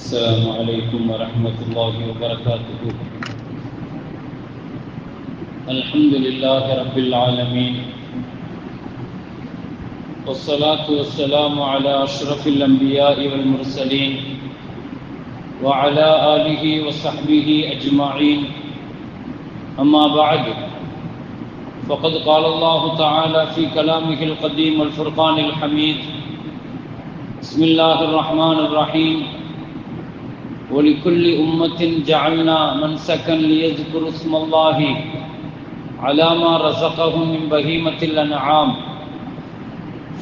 السلام عليكم ورحمة الله وبركاته. الحمد لله رب العالمين. والصلاة والسلام على أشرف الأنبياء والمرسلين وعلى آله وصحبه أجمعين. أما بعد، فقد قال الله تعالى في كلامه القديم والفرقان الحميد. بسم الله الرحمن الرحيم. ولكل أمة جعلنا منسكا ليذكروا اسم الله على ما رزقهم من بهيمة الأنعام.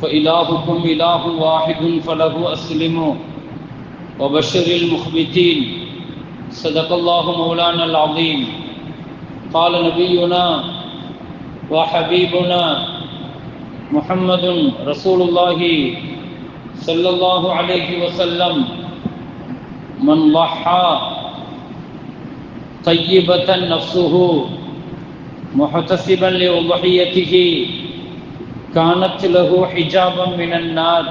فإلهكم إله واحد فله أسلموا. وبشر المخبتين. صدق الله مولانا العظيم. قال نبينا وحبيبنا محمد رسول الله صلى الله عليه وسلم. من ضحى طيبة نفسه محتسبا لأضحيته كانت له حجابا من النار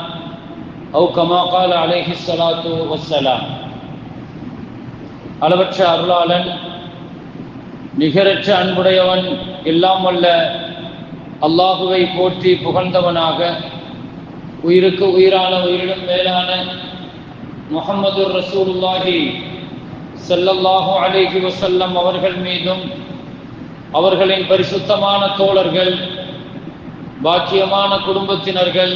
أو كما قال عليه الصلاة والسلام அளவற்ற அருளாளன் நிகரற்ற அன்புடையவன் எல்லாம் வல்ல அல்லாஹுவை போற்றி புகழ்ந்தவனாக உயிருக்கு உயிரான உயிரிலும் மேலான முகமது ரசூலுல்லாஹி செல்லல்லாஹு அலேஹி வசல்லம் அவர்கள் மீதும் அவர்களின் பரிசுத்தமான தோழர்கள் பாக்கியமான குடும்பத்தினர்கள்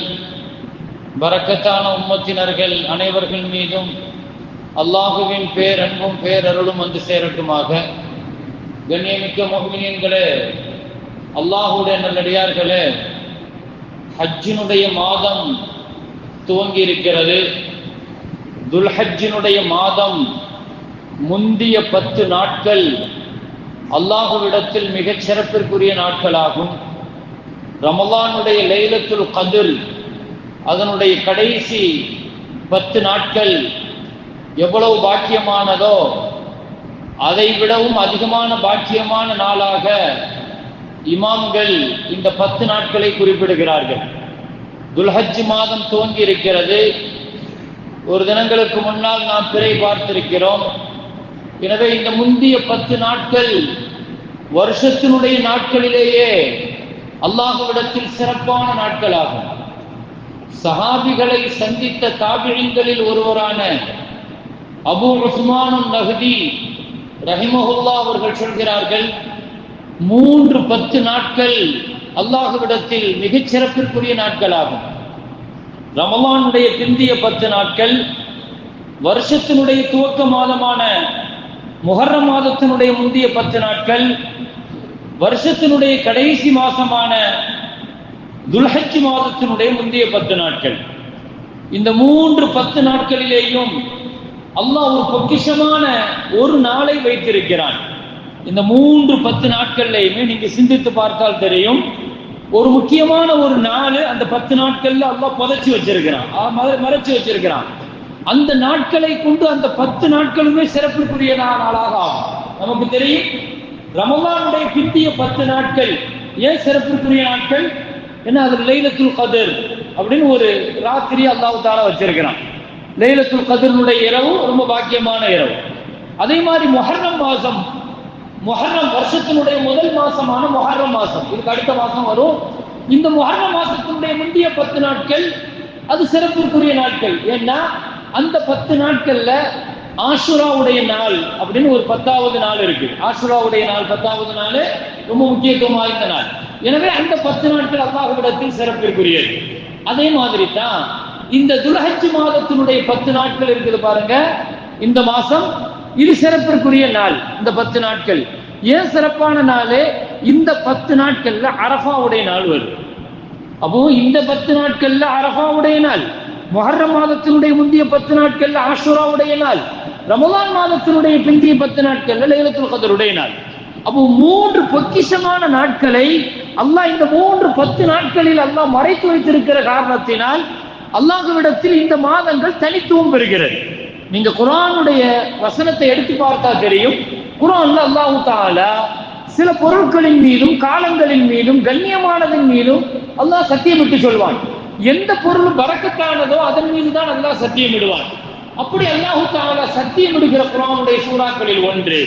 பறக்கத்தான உம்மத்தினர்கள் அனைவர்கள் மீதும் அல்லாஹுவின் பேரன்பும் பேரருளும் வந்து சேரட்டுமாக. கண்ணியமிக்க மொஹ்மினியன்களே அல்லாஹுடைய நல்லடியார்களே ஹஜ்ஜினுடைய மாதம் துவங்கி இருக்கிறது துல்ஹஜ்ஜினுடைய மாதம் முந்திய பத்து நாட்கள் அல்லாஹுவிடத்தில் மிகச் சிறப்பிற்குரிய நாட்களாகும். ரமலானுடைய லைலத்துல் கதிர் அதனுடைய கடைசி பத்து நாட்கள் எவ்வளவு பாக்கியமானதோ அதை விடவும் அதிகமான பாக்கியமான நாளாக இமாம்கள் இந்த பத்து நாட்களை குறிப்பிடுகிறார்கள். துல்ஹஜ் மாதம் தோன்றி இருக்கிறது ஒரு தினங்களுக்கு முன்னால் நாம் பிறை பார்த்திருக்கிறோம். எனவே இந்த முந்திய பத்து நாட்கள் வருஷத்தினுடைய நாட்களிலேயே அல்லாஹுவிடத்தில் சிறப்பான நாட்களாகும். சஹாபிகளை சந்தித்த தாபிழிங்களில் ஒருவரான அபு உஸ்மானும் நஹதி ரஹிமஹுல்லா அவர்கள் சொல்கிறார்கள் மூன்று பத்து நாட்கள் அல்லாஹுவிடத்தில் மிகச் சிறப்பிற்குரிய நாட்களாகும். ரமலானுடைய பிந்திய பத்து நாட்கள் வருஷத்தினுடைய துவக்க மாதமான முகர்ற மாதத்தினுடைய முந்தைய பத்து நாட்கள் வருஷத்தினுடைய கடைசி மாசமான துல்ஹச்சி மாதத்தினுடைய முந்தைய பத்து நாட்கள். இந்த மூன்று பத்து நாட்களிலேயும் அல்லாஹ் ஒரு பொக்கிஷமான ஒரு நாளை வைத்திருக்கிறான். இந்த மூன்று பத்து நாட்கள்லையுமே நீங்க சிந்தித்து பார்த்தால் தெரியும் ஒரு முக்கியமான ஒரு நாள் அந்த பத்து நாட்கள்ல அல்லாஹ் புதைச்சி வச்சிருக்கிறான். மறைச்சு வச்சிருக்கிறான். அந்த நாட்களை கொண்டு அந்த பத்து நாட்களுமே சிறப்புக்குரிய நாளாக ஆகும். நமக்கு தெரியும் ரமலானுடைய பிந்திய பத்து நாட்கள் ஏன் சிறப்புக்குரிய நாட்கள்? என்ன அது லைலத்துல் கதிர் அப்படின்னு ஒரு ராத்திரி அல்லாஹு தாலா வச்சிருக்கிறான். லைலத்துல் கதிர்னுடைய இரவு ரொம்ப பாக்கியமான இரவு. அதே மாதிரி மொஹர்ரம் மாசம் மொஹர்ரம் வருஷத்தினுடைய முதல் மாசமான மொஹர்ரம் மாசம். இதுக்கு அடுத்த மாசம் வரும். இந்த மொஹர்ரம் மாசத்தினுடைய முந்தைய பத்து நாட்கள் அது சிறப்பிற்குரிய நாட்கள். ஏன்னா அந்த பத்து நாட்கள்ல ஆசுராவுடைய நாள் அப்படின்னு ஒரு பத்தாவது நாள் இருக்கு. ஆசுராவுடைய நாள் பத்தாவது நாள் ரொம்ப முக்கியத்துவம் வாய்ந்த நாள். எனவே அந்த பத்து நாட்கள் அல்லாஹுவிடத்தில் சிறப்பிற்குரியது. அதே மாதிரி தான் இந்த துலஹஜ் மாதத்தினுடைய பத்து நாட்கள் இருக்குது பாருங்க. இந்த மாசம் இது சிறப்பிற்குரிய நாள் இந்த பத்து நாட்கள். ஏன் சிறப்பான நாளே? இந்த பத்து நாட்கள்ல அரஃபாவுடைய நாள் வரும் அப்போ இந்த பத்து நாட்கள்ல அரஃபாவுடைய நாள் மொஹர்ர மாதத்தினுடைய முந்தைய பத்து நாட்கள்ல ஆஷுராவுடைய நாள் ரமலான் மாதத்தினுடைய பிந்திய பத்து நாட்கள்ல லைலத்துல் கதருடைய நாள். அப்போ மூன்று பொக்கிஷமான நாட்களை அல்லாஹ் இந்த மூன்று பத்து நாட்களில் அல்லாஹ் மறைத்து வைத்திருக்கிற காரணத்தினால் அல்லாஹுவிடத்தில் இந்த மாதங்கள் தனித்துவம் பெறுகிறது. நீங்க குரானுடைய வசனத்தை எடுத்து பார்த்தா தெரியும். குரான்ல அல்லாஹு தாலா சில பொருட்களின் மீதும் காலங்களின் மீதும் கண்ணியமானதின் மீதும் அல்லாஹ் சத்தியமிட்டு சொல்வான். எந்த பொருள் பறக்கத்தானதோ அதன் மீது தான் அல்லாஹ் சத்தியம் அப்படி அல்லாஹு தாலா சத்தியம் விடுகிற குரானுடைய சூறாக்களில் ஒன்று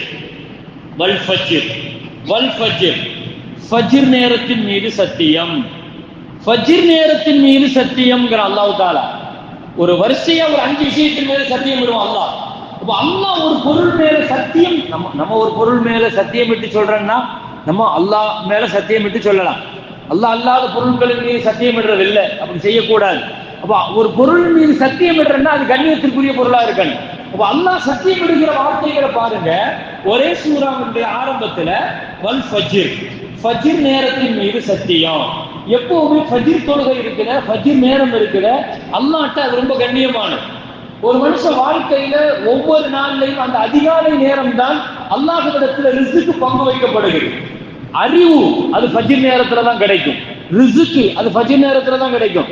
வல் ஃபஜிர். வல் ஃபஜிர் ஃபஜிர் நேரத்தின் மீது சத்தியம். ஃபஜிர் நேரத்தின் மீது சத்தியம்ங்கிற அல்லாஹு தாலா ஒரு வரிசையா ஒரு அஞ்சு விஷயத்தின் மேல சத்தியம் விடுவோம் அல்லாஹ் அப்ப அல்லாஹ் ஒரு பொருள் மேல சத்தியம் நம்ம நம்ம ஒரு பொருள் மேல சத்தியம் விட்டு சொல்றோம்னா நம்ம அல்லாஹ் மேல சத்தியம் விட்டு சொல்லலாம். அல்லாஹ் அல்லாத பொருள்களின் மீது சத்தியம் விடுறது இல்லை அப்படி செய்யக்கூடாது. அப்ப ஒரு பொருள் மீது சத்தியம் விடுறேன்னா அது கண்ணியத்திற்குரிய பொருளா இருக்கணும். அப்ப அல்லாஹ் சத்தியம் விடுகிற வார்த்தைகளை பாருங்க. ஒரே சூறாவுடைய ஆரம்பத்துல வல் ஃபஜ்ர். ஃபஜ்ர் நேரத்தின் மீது சத்தியம். எப்பவுமே ஃபஜீர் தொழுகை இருக்கிற ஃபஜ்ர் நேரம் இருக்கிற அல்லாட்ட அது ரொம்ப கண்ணியமானது. ஒரு மனுஷன் வாழ்க்கையில ஒவ்வொரு நாள்லையும் அந்த அதிகாலை நேரம் தான் அல்லாஹிடத்துல ரிசுக்கு பங்கு வைக்கப்படுகிறது. அறிவு அது ஃபஜிர் நேரத்துல தான் கிடைக்கும். ரிசுக்கு அது ஃபஜ்ர் நேரத்துல தான் கிடைக்கும்.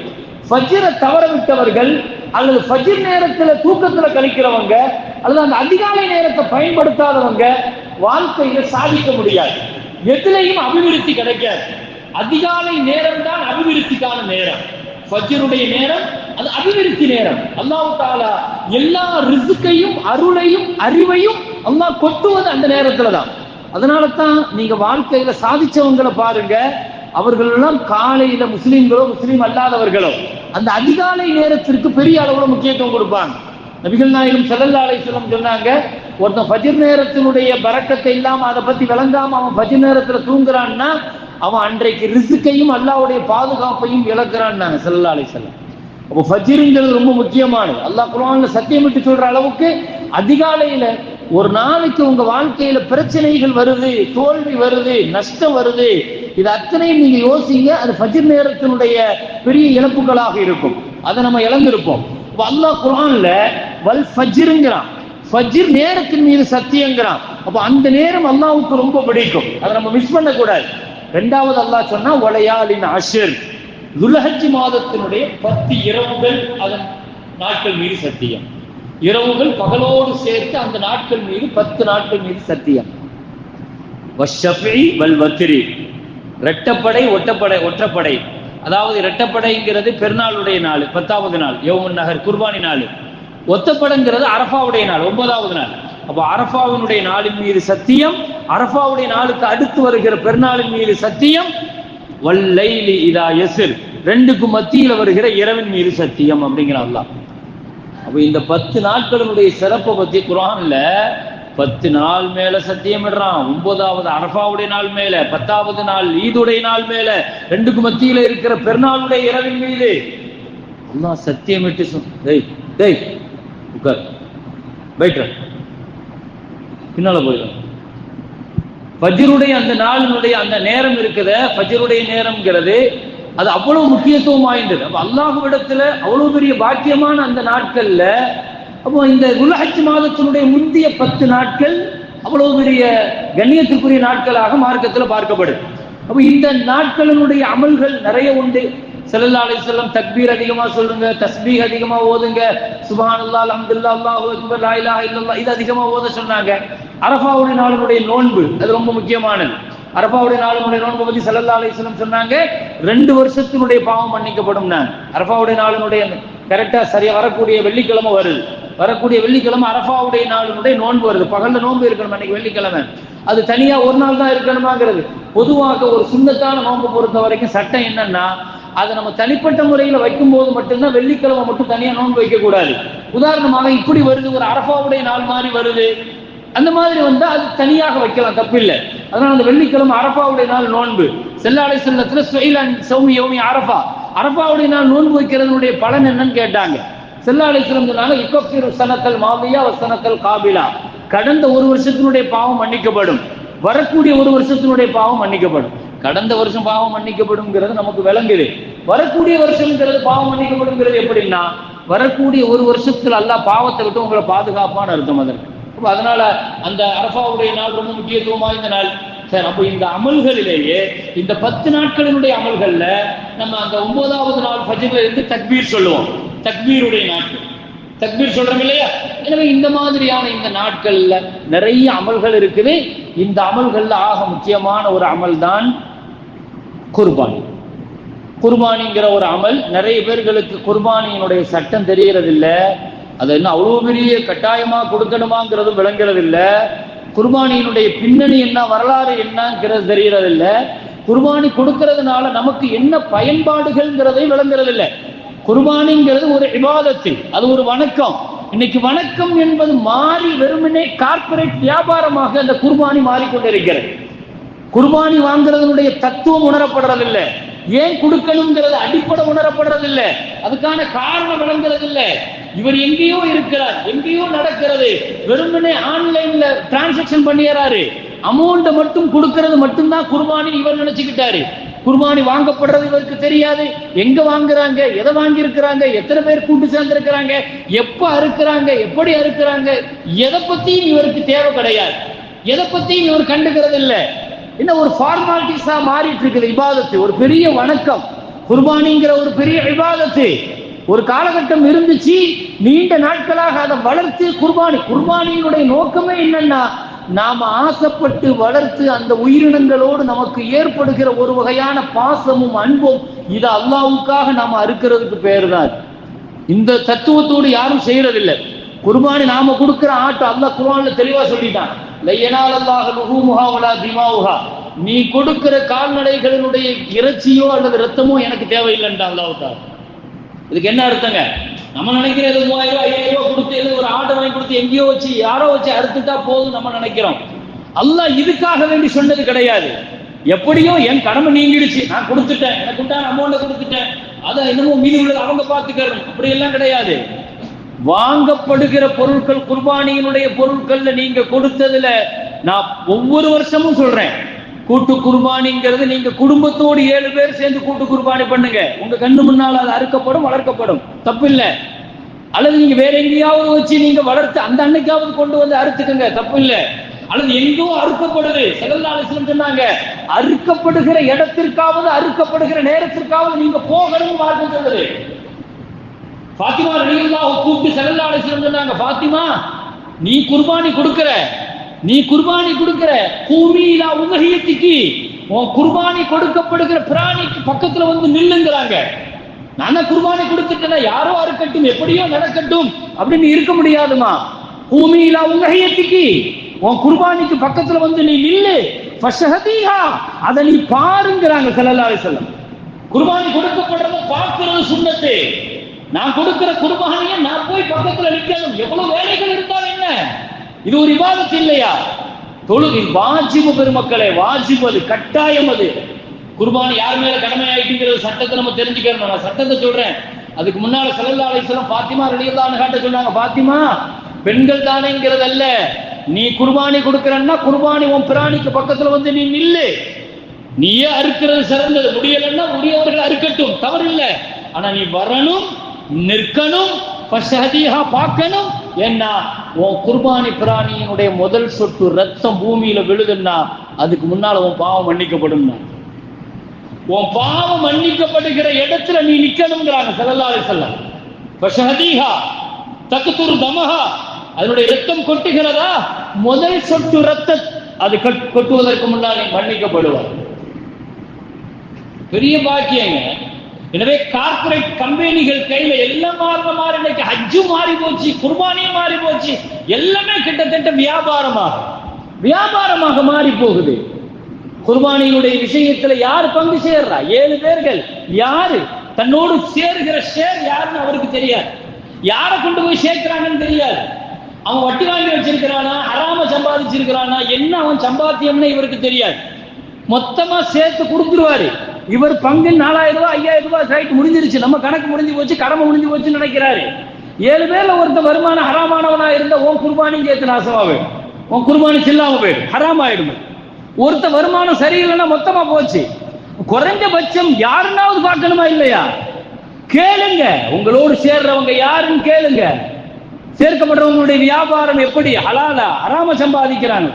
ஃபஜ்ரை தவற விட்டவர்கள் அல்லது ஃபஜிர் நேரத்துல தூக்கத்துல கழிக்கிறவங்க அல்லது அந்த அதிகாலை நேரத்தை பயன்படுத்தாதவங்க வாழ்க்கையில சாதிக்க முடியாது. எதுலையும் அபிவிருத்தி கிடைக்காது. அதிகாலை நேரம் தான் அபிவிருத்திக்கான நேரம். ஃபஜ்ருடைய நேரம் அது அபிவிருத்தி நேரம். அல்லாஹ் தாலா எல்லா ரிசுக்கையும் அருளையும் அறிவையும் அல்லாஹ் கொட்டுவது அந்த நேரத்துல தான் அதனால தான் நீங்க வாழ்க்கையில சாதிச்சவங்களை பாருங்க. அவர்கள் எல்லாம் காலையில முஸ்லீம்களோ முஸ்லீம் அல்லாதவர்களோ அந்த அதிகாலை நேரத்திற்கு பெரிய அளவுல முக்கியத்துவம் கொடுப்பாங்க. நபிகள் நாயகம் ஸல்லல்லாஹு சொன்னாங்க ஒருத்தன் பஜிர் நேரத்தினுடைய பரக்கத்தை இல்லாம அதை பத்தி விளங்காம அவன் பஜிர் நேரத்துல தூங்குறான்னா அவன் அன்றைக்கு ரிசுக்கையும் அல்லாஹ்வுடைய பாதுகாப்பையும் இழக்கிறான்னாங்க செல்லா அலை செல்லம் அப்போ ஃபஜ்ருங்கிறது ரொம்ப முக்கியமானது. அல்லாஹ் குர்ஆன்ல சத்தியமிட்டு சொல்ற அளவுக்கு அதிகாலையில ஒரு நாளைக்கு உங்க வாழ்க்கையில பிரச்சனைகள் வருது தோல்வி வருது நஷ்டம் வருது இது அத்தனையும் நீங்க யோசிங்க அது ஃபஜ்ர் நேரத்தினுடைய பெரிய இழப்புகளாக இருக்கும். அதை நம்ம இழந்திருப்போம். அப்ப அல்லாஹ் குரான்ல வல் ஃபஜ்ருங்கிறான். ஃபஜ்ர் நேரத்தின் மீது சத்தியங்கிறான். அப்ப அந்த நேரம் அல்லாவுக்கு ரொம்ப பிடிக்கும். அதை நம்ம மிஸ் பண்ண கூடாது ரெண்டாவது அல்லாஹ் சொன்னா ஒலையாளின் அஷர். துலஹஜ் மாதத்தினுடைய பத்து இரவுகள் அதன் நாட்கள் மீது சத்தியம். இரவுகள் பகலோடு சேர்த்து அந்த நாட்கள் மீது பத்து நாட்கள் மீது சத்தியம். வல் வத்ரி. ரெட்டப்படை ஒட்டப்படை ஒற்றப்படை. அதாவது இரட்டப்படைங்கிறது பெருநாளுடைய நாள் பத்தாவது நாள் யோமன் நகர் குர்பானி நாள். ஒத்தப்படைங்கிறது அரஃபாவுடைய நாள் ஒன்பதாவது நாள். அப்போ அரஃபாவினுடைய நாளின் மீது சத்தியம் அரஃபாவுடைய நாளுக்கு அடுத்து வருகிற பெருநாளின் மீது சத்தியம் வல்லைலி இதா எசில் ரெண்டுக்கு மத்தியில் வருகிற இரவின் மீது சத்தியம் அப்படிங்கிற அல்லா அப்போ இந்த பத்து நாட்களினுடைய சிறப்பை பத்தி குரான்ல பத்து நாள் மேல சத்தியமிடுறான் ஒன்பதாவது அரபாவுடைய நாள் மேல பத்தாவது நாள் ஈதுடைய நாள் மேல ரெண்டுக்கு மத்தியில இருக்கிற பெருநாளுடைய இரவின் மீது. அல்லாஹ் சத்தியமிட்டு சொல் டேய் டேய் உட்கார். போயிட்டு பின்னால போயிடும் பஜ்ருடைய அந்த நாளினுடைய அந்த நேரம் இருக்குது பஜ்ருடைய நேரம்ங்கிறது அது அவ்வளவு முக்கியத்துவம் வாய்ந்தது அப்ப அல்லாஹுவிடத்துல அவ்வளவு பெரிய பாக்கியமான அந்த நாட்கள்ல அப்போ இந்த குலஹஜ் மாதத்தினுடைய முந்தைய பத்து நாட்கள் அவ்வளவு பெரிய கண்ணியத்துக்குரிய நாட்களாக மார்க்கத்துல பார்க்கப்படுது. அப்போ இந்த நாட்களினுடைய அமல்கள் நிறைய உண்டு. ஸல்லல்லாஹு செல்லம் தக்பீர் அதிகமா சொல்லுங்க தஸ்பீக் அதிகமா ஓதுங்க. சுப்ஹானல்லாஹ் அலமதுல்லா அல்லாஹு அக்பர் லாயிலா இல்லல்லா இது அதிகமா ஓத சொன்னாங்க. அரஃபாவுடைய நாளினுடைய நோன்பு அது ரொம்ப முக்கியமானது. அரபாவுடைய நாளுடைய நோன்பு பத்தி செல்லல்லா அலைஹி வஸல்லம் சொன்னாங்க ரெண்டு வருஷத்தினுடைய பாவம் மன்னிக்கப்படும் நான். அரபாவுடைய நாளினுடைய கரெக்டா சரியா வரக்கூடிய வெள்ளிக்கிழமை வருது. வரக்கூடிய வெள்ளிக்கிழமை அரபாவுடைய நாளினுடைய நோன்பு வருது. பகல்ல நோன்பு இருக்கணும்? அன்னைக்கு வெள்ளிக்கிழமை. அது தனியா ஒரு நாள் தான் இருக்கணுமாங்கிறது. பொதுவாக ஒரு சுண்ணத்தான நோன்பு பொறுத்த வரைக்கும் சட்டம் என்னன்னா அதை நம்ம தனிப்பட்ட முறையில் வைக்கும் போது மட்டும்தான் வெள்ளிக்கிழமை மட்டும் தனியாக நோன்பு வைக்கக்கூடாது. உதாரணமாக இப்படி வருது ஒரு அரபாவுடைய நாள் மாதிரி வருது. அந்த மாதிரி வந்தால் அது தனியாக வைக்கலாம் தப்பில்லை. அதனால் அந்த வெள்ளிக்கிழமை அரபாவுடைய நாள் நோன்பு. செல்லாடை செல்லத்தில் சுயலன் சௌமி யோமி அரபா அரபாவுடைய நாள் நோன்பு வைக்கிறதுனுடைய பலன் என்னன்னு கேட்டாங்க. செல்லாடை சிறந்தனால இக்கோப்பிரு சனத்தல் மாவியா வசனத்தல் காபிலா. கடந்த ஒரு வருஷத்தினுடைய பாவம் மன்னிக்கப்படும். வரக்கூடிய ஒரு வருஷத்தினுடைய பாவம் மன்னிக்கப்படும். கடந்த வருஷம் பாவம் மன்னிக்கப்படும்ங்கிறது நமக்கு விளங்குது. வரக்கூடிய வருஷம்ங்கிறது பாவம் மன்னிக்கப்படும்ங்கிறது எப்படின்னா வரக்கூடிய ஒரு வருஷத்துல அல்லா பாவத்தை விட்டு உங்களை பாதுகாப்பான அர்த்தம் அதற்கு. அதனால அந்த அரபாவுடைய நாள் ரொம்ப முக்கியத்துவம் வாய்ந்த நாள். சரி அப்போ இந்த அமல்களிலேயே இந்த பத்து நாட்களினுடைய அமல்கள்ல நம்ம அந்த ஒன்பதாவது நாள் ஃபஜ்ர்ல இருந்து தக்பீர் சொல்லுவோம். தக்பீருடைய நாட்கள். தக்பீர் சொல்றோம் இல்லையா? எனவே இந்த மாதிரியான இந்த நாட்கள்ல நிறைய அமல்கள் இருக்குது. இந்த அமல்கள்ல ஆக முக்கியமான ஒரு அமல் தான் குர்பானி. குர்பானிங்கிற ஒரு அமல் நிறைய பேர்களுக்கு குர்பானியினுடைய சட்டம் தெரிகிறதில்ல. அது என்ன அவ்வளோ பெரிய கட்டாயமாக கொடுக்கணுமாங்கிறதும் விளங்குறதில்லை. குர்பானியினுடைய பின்னணி என்ன வரலாறு என்னங்கிறது தெரிகிறதில்ல. குர்பானி கொடுக்கறதுனால நமக்கு என்ன பயன்பாடுகள்ங்கிறதையும் விளங்குறதில்லை. குர்பானிங்கிறது ஒரு விவாதத்து அது ஒரு வணக்கம். இன்னைக்கு வணக்கம் என்பது மாறி வெறுமனே கார்ப்பரேட் வியாபாரமாக அந்த குர்பானி மாறிக்கொண்டிருக்கிறது. குர்பானி வாங்குறதனுடைய தத்துவம் உணரப்படுறதில்ல. ஏன் கொடுக்கணுங்கிறது அடிப்படை உணரப்படுறதில்ல. அதுக்கான காரணம் விளங்குறது இல்ல இவர் எங்கேயோ இருக்கிறார். எங்கேயோ நடக்கிறது. வெறுமனே ஆன்லைன்ல டிரான்சாக்சன் பண்ணிடுறாரு அமௌண்ட்டை மட்டும் கொடுக்கறது மட்டும்தான் குர்பானி இவர் நினைச்சுக்கிட்டாரு. குர்பானி வாங்கப்படுறது இவருக்கு தெரியாது. எங்க வாங்குறாங்க? எதை வாங்கி இருக்கிறாங்க எத்தனை பேர் கூட்டு சேர்ந்திருக்கிறாங்க? எப்ப அறுக்கிறாங்க? எப்படி அறுக்கிறாங்க? எதை பத்தியும் இவருக்கு தேவை கிடையாது. எதை பத்தியும் இவர் கண்டுக்கிறது இல்லை என்ன ஒரு ஃபார்மாலிட்டிஸா மாறிட்டு இருக்குது இபாதத்து. ஒரு பெரிய வணக்கம். குர்பானிங்கிற ஒரு பெரிய விவாதத்து ஒரு காலகட்டம் இருந்துச்சு நீண்ட நாட்களாக அதை வளர்த்து குர்பானி. குர்பானியினுடைய நோக்கமே என்னன்னா நாம ஆசைப்பட்டு வளர்த்து அந்த உயிரினங்களோடு நமக்கு ஏற்படுகிற ஒரு வகையான பாசமும் அன்பும் இது அல்லாவுக்காக நாம அறுக்கிறதுக்கு பேர் தான் இந்த தத்துவத்தோடு யாரும் செய்யறதில்லை. குர்பானி நாம கொடுக்கிற ஆட்டு அல்லாஹ் குர்பானில் தெளிவா சொல்லிட்டான். நீ கொடுக்கிற கால்நடைகளினுடைய இறைச்சியோ அல்லது ரத்தமோ எனக்கு தேவையில்லைன்றான் அல்லாவுத்தார் இதுக்கு என்ன அர்த்தங்க? நம்ம நினைக்கிறது மூவாயிரம் ரூபாய் ஐயாயிரம் ரூபாய் கொடுத்து இல்லை ஒரு ஆட்டை வாங்கி கொடுத்து எங்கேயோ வச்சு யாரோ வச்சு அறுத்துட்டா போதும் நம்ம நினைக்கிறோம். அல்லாஹ் இதுக்காக வேண்டி சொன்னது கிடையாது. எப்படியோ என் கடமை நீங்கிடுச்சு. நான் கொடுத்துட்டேன். எனக்கு உண்டான அமௌண்ட்டை கொடுத்துட்டேன். அதை என்னமோ மீதி உள்ளது அவங்க பார்த்துக்கணும் அப்படி எல்லாம் கிடையாது. வாங்கப்படுகிற பொருட்கள் குர்பானியினுடைய பொருட்கள்ல நீங்க கொடுத்ததுல நான் ஒவ்வொரு வருஷமும் சொல்றேன். கூட்டு குர்பானிங்கிறது நீங்க குடும்பத்தோடு ஏழு பேர் சேர்ந்து கூட்டு குர்பானி பண்ணுங்க. உங்க கண்ணு முன்னால் அது அறுக்கப்படும் வளர்க்கப்படும். தப்பு இல்லை அல்லது நீங்க வேற எங்கேயாவது வச்சு நீங்க வளர்த்து அந்த அன்னைக்காவது கொண்டு வந்து அறுத்துக்கங்க. தப்பு இல்ல அல்லது எங்கோ அறுக்கப்படுது. செகல்நாளிசலம் சொன்னாங்க அறுக்கப்படுகிற இடத்திற்காவது அறுக்கப்படுகிற நேரத்திற்காவது நீங்க போகணும் மார்க்கம் சொல்லுது பாத்திமா ரலியல்லாஹு கூப்பிட்டு செல்லல்லா வஸல்லம் சொன்னாங்க பாத்திமா நீ குர்பானி கொடுக்கற நீ குர்பானி கொடுக்கிற இலா உதகியத்துக்கு உன் குர்பானி கொடுக்கப்படுகிற பிராணிக்கு பக்கத்துல வந்து நில்லுங்கிறாங்க. நான் குர்பானி கொடுத்துட்டேன்னா யாரோ அறுக்கட்டும் எப்படியோ நடக்கட்டும் அப்படின்னு இருக்க முடியாதுமா. பூமியிலா உதகியத்துக்கு உன் குர்பானிக்கு பக்கத்துல வந்து நீ நில்லு. ஃபஷஹதீஹா அதை நீ பாருங்கிறாங்க ஸல்லல்லாஹு அலைஹி வஸல்லம். குர்பானி கொடுக்கப்படுறத பார்க்கிறது சுண்ணத்து. நான் கொடுக்கிற குர்பானியை நான் போய் பக்கத்துல நிக்கணும். எவ்வளவு வேலைகள் இருந்தால் என்ன? இது ஒரு விவாதத்து இல்லையா? தொழுகை வாஜிபு பெருமக்களே வாஜிபு அது கட்டாயம் அது. குர்பானி யார் மேல கடமை ஆயிட்டுங்கிறது சட்டத்தை நம்ம தெரிஞ்சுக்கிறோம் நான் சட்டத்தை சொல்றேன். அதுக்கு முன்னால சல்லல்லா அலைஹிஸ்ஸலாம் பாத்திமா ரலியல்லாஹு காட்ட சொன்னாங்க பாத்திமா பெண்கள் தானேங்கிறது அல்ல. நீ குர்பானி கொடுக்கறன்னா குர்பானி உன் பிராணிக்கு பக்கத்துல வந்து நீ நில்லு. நீயே அறுக்கிறது சிறந்தது. முடியலன்னா முடியவர்கள் அறுக்கட்டும். தவறு ஆனா நீ வரணும் நிற்கணும் பசதியா பார்க்கணும். என்ன உன் குர்பானி பிராணியினுடைய முதல் சொட்டு ரத்தம் பூமியில விழுதுன்னா அதுக்கு முன்னால உன் பாவம் மன்னிக்கப்படும் உன் பாவம் மன்னிக்கப்படுகிற இடத்துல நீ நிக்கணுங்கிறாங்க செல்லல்லாத செல்ல வஸல்லம். பஷஹதீஹா தமஹா அதனுடைய ரத்தம் கொட்டுகிறதா? முதல் சொட்டு ரத்த அது கொட்டுவதற்கு முன்னால் நீ மன்னிக்கப்படுவார் பெரிய பாக்கியங்க எனவே கார்ப்பரேட் கம்பெனிகள் கையில எல்லாம் மாறின மாதிரி இன்னைக்கு ஹஜ்ஜு மாறி போச்சு குர்பானியும் மாறி போச்சு எல்லாமே கிட்டத்தட்ட வியாபாரமாக வியாபாரமாக மாறி போகுது. குர்பானியினுடைய விஷயத்துல யார் பங்கு சேர்றா? ஏழு பேர்கள். யாரு? தன்னோடு சேருகிற ஷேர் யாருன்னு அவருக்கு தெரியாது. யாரை கொண்டு போய் சேர்க்கிறாங்கன்னு தெரியாது. அவன் வட்டி வாங்கி வச்சிருக்கிறானா? அறாம சம்பாதிச்சிருக்கிறானா? என்ன அவன் சம்பாத்தியம்னு இவருக்கு தெரியாது. மொத்தமா சேர்த்து கொடுத்துருவாரு. இவர் பங்கு நாலாயிரம் ரூபாய் ஐயாயிரம் ரூபாய் சைட் முடிஞ்சிருச்சு. நம்ம கணக்கு முடிஞ்சு போச்சு கடமை முடிஞ்சு போச்சுன்னு நினைக்கிறாரு. ஏழு பேர்ல ஒருத்த வருமானம் ஹராமானவனா இருந்த உன் குர்பானியும் சேர்த்து நாசமா போயிடும். உன் குர்பானி சில்லாம போயிடும். ஹராம் ஆயிடும் ஒருத்த வருமானம் சரியில்லைன்னா மொத்தமா போச்சு. குறைஞ்சபட்சம் யாருன்னாவது பார்க்கணுமா இல்லையா? கேளுங்க. உங்களோடு சேர்றவங்க யாருன்னு கேளுங்க. சேர்க்கப்படுறவங்களுடைய வியாபாரம் எப்படி? ஹலாலா ஹராம சம்பாதிக்கிறாங்க.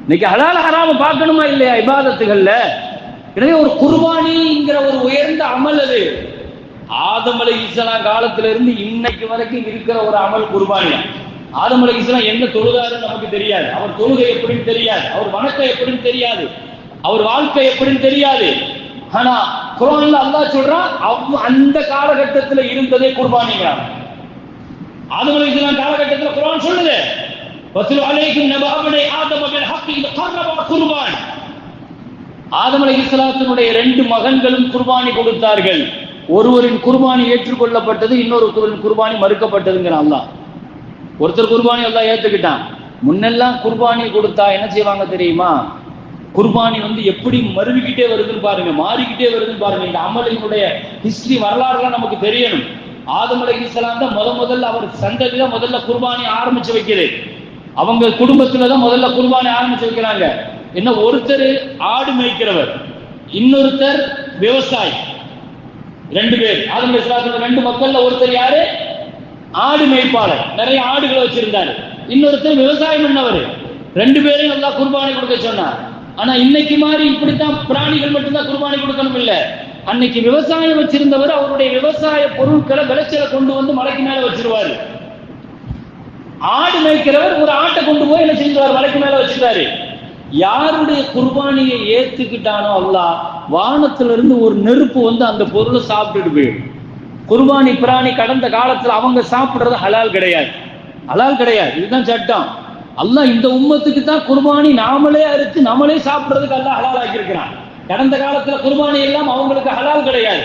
இன்னைக்கு ஹலால ஹராம பார்க்கணுமா இல்லையா? இபாதத்துகள்ல. எனவே ஒரு குர்பானிங்கிற ஒரு உயர்ந்த அமல் அது. ஆதம் அலை இஸ்லாம் காலத்துல இருந்து இன்னைக்கு வரைக்கும் இருக்கிற ஒரு அமல் குர்பானி. ஆதம் அலை இஸ்லாம் என்ன தொழுதாருன்னு நமக்கு தெரியாது. அவர் தொழுகை எப்படின்னு தெரியாது. அவர் வணக்கம் எப்படின்னு தெரியாது. அவர் வாழ்க்கை எப்படின்னு தெரியாது. ஆனா குரான்ல அல்லா சொல்றான் அந்த காலகட்டத்துல இருந்ததே குர்பானிங்கிறான். ஆதம் இஸ்லாம் காலகட்டத்துல குரான் சொல்லுது. வஸ்லு அலைக்கும் நபஅபனை ஆதம பில் ஹக்கி இந்த குர்பான். ஆதம் அலைஹிஸ்ஸலாத்தினுடைய ரெண்டு மகன்களும் குர்பானி கொடுத்தார்கள். ஒருவரின் குர்பானி ஏற்றுக்கொள்ளப்பட்டது இன்னொருத்தரின் குர்பானி மறுக்கப்பட்டதுங்கிற அல்லாஹ். ஒருத்தர் குர்பானி எல்லாம் ஏத்துக்கிட்டான். முன்னெல்லாம் குர்பானி கொடுத்தா என்ன செய்வாங்க தெரியுமா? குர்பானி வந்து எப்படி மருவிக்கிட்டே வருதுன்னு பாருங்க மாறிக்கிட்டே வருதுன்னு பாருங்க. இந்த அமலினுடைய ஹிஸ்டரி வரலாறுலாம் நமக்கு தெரியணும். ஆதம் அலைஹிஸ்ஸலாம் தான் முத முதல்ல அவர் சந்ததி தான் முதல்ல குர்பானி ஆரம்பிச்சு வைக்கிறது அவங்க குடும்பத்துல தான் முதல்ல குர்பானி ஆரம்பிச்சு வைக்கிறாங்க. என்ன ஒருத்தர் ஆடு மேய்க்கிறவர் இன்னொருத்தர் விவசாயி. ரெண்டு பேர். ஆதம் அலைஹிஸ்ஸலாத்தோட ரெண்டு மக்கள்ல ஒருத்தர் யாரு? ஆடு மேய்ப்பாளர். நிறைய ஆடுகளை வச்சிருந்தாரு. இன்னொருத்தர் விவசாயம் பண்ணவர். ரெண்டு பேரும் நல்லா குர்பானி கொடுக்க சொன்னார். ஆனா இன்னைக்கு மாதிரி இப்படித்தான் பிராணிகள் மட்டும்தான் குர்பானி கொடுக்கணும் இல்ல. அன்னைக்கு விவசாயம் வச்சிருந்தவர் அவருடைய விவசாய பொருட்களை விளைச்சலை கொண்டு வந்து மலைக்கு மேல வச்சிருவாரு. ஆடு மேய்க்கிறவர் ஒரு ஆட்டை கொண்டு போய் என்ன செஞ்சுவார் மலைக்கு மேல வச்சிருந்தாரு யாருடைய குர்பானியை ஏத்துக்கிட்டானோ அல்லா வானத்துல இருந்து ஒரு நெருப்பு வந்து அந்த பொருளை சாப்பிட்டுட்டு போயிடும். குர்பானி பிராணி கடந்த காலத்தில் அவங்க சாப்பிட்றது ஹலால் கிடையாது. ஹலால் கிடையாது. இதுதான் சட்டம். அல்லாஹ் இந்த உம்மத்துக்கு தான் குர்பானி நாமளே அறுத்து நம்மளே சாப்பிட்றதுக்கு அல்லாஹ் ஹலால் ஆக்கியிருக்கிறான். கடந்த காலத்துல குர்பானி எல்லாம் அவங்களுக்கு ஹலால் கிடையாது.